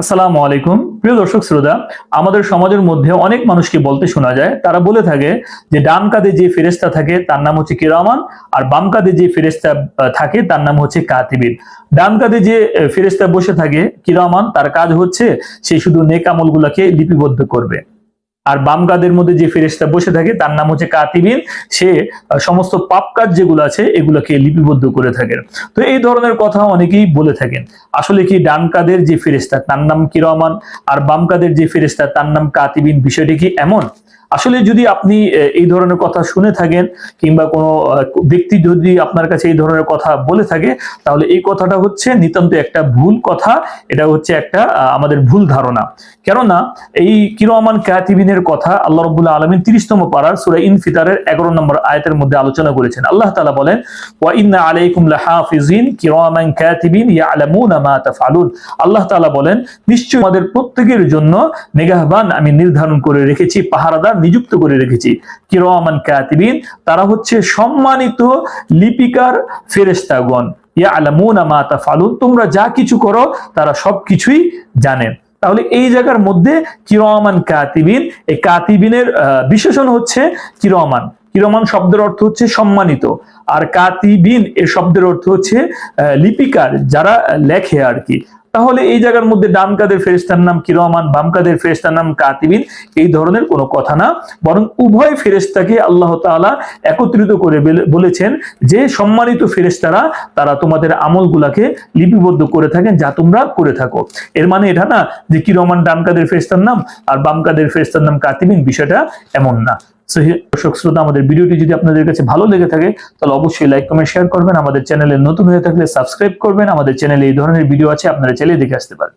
আসসালামু আলাইকুম। প্রিয় দর্শক, শ্রোতা, আমাদের সমাজের মধ্যে অনেক মানুষকে বলতে শোনা যায়, তারা বলে থাকে যে ডান কাঁধে যে ফেরেস্তা থাকে তার নাম হচ্ছে কিরামান আর বাম কাঁধে যে ফেরেস্তা থাকে তার নাম হচ্ছে কাতিবির ডান কাঁধে যে ফেরেস্তা বসে থাকে কিরামান তার কাজ হচ্ছে সে শুধু নেক আমলগুলাকে লিপিবদ্ধ করবে। আর বাম কাঁধের মধ্যে যে ফেরেস্তা বসে থাকে তার নাম হচ্ছে কাতিবিন, সে সমস্ত পাপ কাজ যেগুলো আছে এগুলোকে লিপিবদ্ধ করে থাকেন তো এই ধরনের কথা অনেকেই বলে থাকেন। আসলে কি ডান কাদের যে ফেরেস্তা তার নাম কিরমান আর বাম কাদের যে ফেরেস্তা তার নাম কাতিবিন, বিষয়টি কি এমন? আসলে যদি আপনি এই ধরনের কথা শুনে থাকেন, কিংবা কোনো ব্যক্তি যদি আপনার কাছে এই ধরনের কথা বলে থাকে, তাহলে এই কথাটা হচ্ছে নিতান্ত একটা ভুল কথা, এটা হচ্ছে একটা আমাদের ভুল ধারণা। কেননা, এই কিরমান কাতিবিনের কথা আল্লাহ রবুল্লাহ আলমিন তিরিশতম পাড়ার সুরা ইনফিতারের এগারো নম্বর আয়তের মধ্যে আলোচনা করেছেন। আল্লাহ তালা বলেন, ওয়া ইন্না আলাইকুম লাহাফিজিন কিরামান কাতিবিন ইয়ালামুনা আল্লাহ বলেন আমাদের প্রত্যেকের জন্য নিগাহবান আমি নির্ধারণ করে রেখেছি, পাহারাদার নিযুক্ত করে রেখেছি। কাতিবিন, তারা হচ্ছে সম্মানিত লিপিকার ফেরেশতাগণ। ইয়ালামুনা মা তাফআলুন, তোমরা যা কিছু করো, তারা সবকিছুই জানেন তাহলে এই জায়গার মধ্যে কিরমান কাতিবিন, এই কাতিবিনের বিশেষণ হচ্ছে কিরমান। কিরমান শব্দের অর্থ হচ্ছে সম্মানিত। আর কাতিবিন এর শব্দের অর্থ হচ্ছে লিপিকার, যারা লেখে আর কি তাহলে এই জায়গার মধ্যে ডান কাদের ফেরেস্তার নাম কিরমান, বাম কাদের ফেরেস্তার নাম কাতিবিন এই ধরনের কোনো কথা না। বরং উভয় ফেরেস্তাকে আল্লাহ তাআলা একত্রিত করে বেলে- বলেছেন যে সম্মানিত ফেরেস্তারা তারা তোমাদের আমলগুলাকে লিপিবদ্ধ করে থাকেন যা তোমরা করে থাকো। এর মানে এটা না যে কিরমান ডান কাদের ফেরেস্তার নাম আর বাম কাদের ফেরেস্তার নাম কাতিবিন বিষয়টা এমন না। দর্শক শ্রোতা, আমাদের ভিডিওটি যদি আপনাদের কাছে ভালো লেগে থাকে, তাহলে অবশ্যই লাইক কমেন্ট শেয়ার করবেন। আমাদের চ্যানেলে নতুন হয়ে থাকলে সাবস্ক্রাইব করবেন। আমাদের চ্যানেলে এই ধরনের ভিডিও আছে, আপনারা চ্যানেলে দেখে আসতে পারেন।